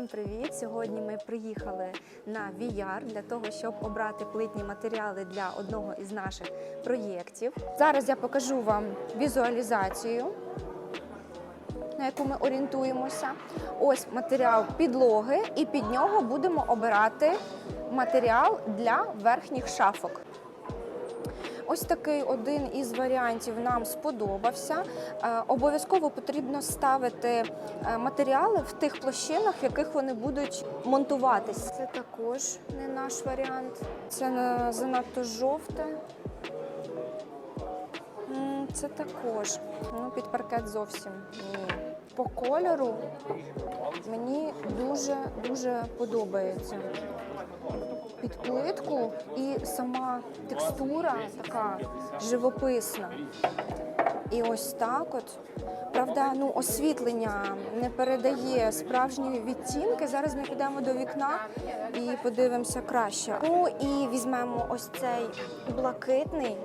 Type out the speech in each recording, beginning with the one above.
Всім привіт! Сьогодні ми приїхали на VR для того, щоб обрати плитні матеріали для одного із наших проєктів. Зараз я покажу вам візуалізацію, на яку ми орієнтуємося. Ось матеріал підлоги, і під нього будемо обирати матеріал для верхніх шафок. Ось такий один із варіантів нам сподобався. Е, Обов'язково потрібно ставити е, матеріали в тих площинах, в яких вони будуть монтуватись. Це також не наш варіант. Це занадто жовте. Це також. Ну, під паркет зовсім ні. По кольору мені дуже дуже подобається під плитку і сама текстура така живописна. І ось так от. Правда, ну освітлення не передає справжні відтінки. Зараз ми підемо до вікна і подивимося краще. Ну і візьмемо ось цей блакитний.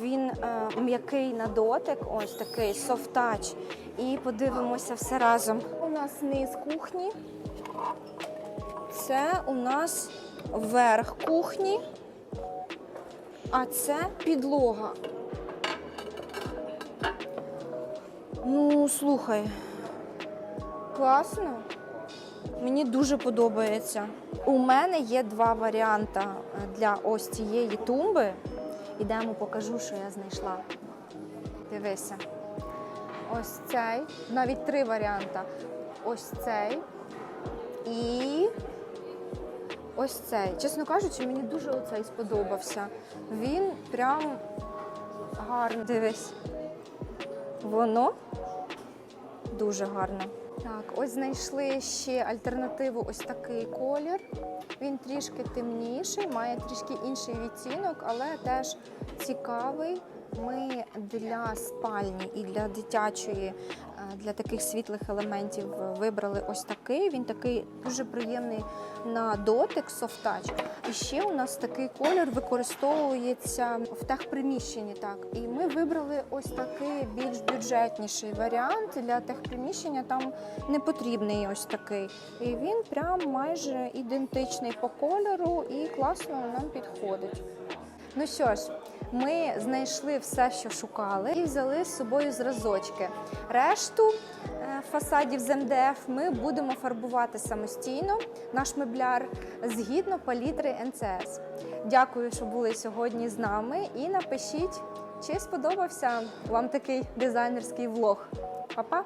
Він е, м'який на дотик, ось такий touch. І подивимося все разом. У нас низ кухні. Це у нас верх кухні, а це підлога. Ну, слухай, класно. Мені дуже подобається. У мене є два варіанти для ось цієї тумби. Ідемо, покажу, що я знайшла. Дивися. Ось цей, навіть три варіанти. Ось цей і ось цей. Чесно кажучи, мені дуже оцей сподобався. Він прям гарно. Дивись. Воно дуже гарно. Так, ось знайшли ще альтернативу ось такий колір. Він трішки темніший, має трішки інший відтінок, але теж цікавий. Ми для спальні і для дитячої, е, для таких світлих елементів вибрали ось такий. Він такий дуже приємний на дотик, touch. І ще у нас такий колір використовується в техприміщенні. Так, і ми вибрали ось такий більш бюджетніший варіант для техприміщення. Там не потрібний ось такий. І він прям майже ідентичний по кольору і класно нам підходить. Ну що ж, ми знайшли все, що шукали, і взяли з собою зразочки. Решту е, фасадів з МДФ ми будемо фарбувати самостійно, наш мебляр, згідно палітри НЦС. Дякую, що були сьогодні з нами. І напишіть, чи сподобався вам такий дизайнерський влог. Па-па!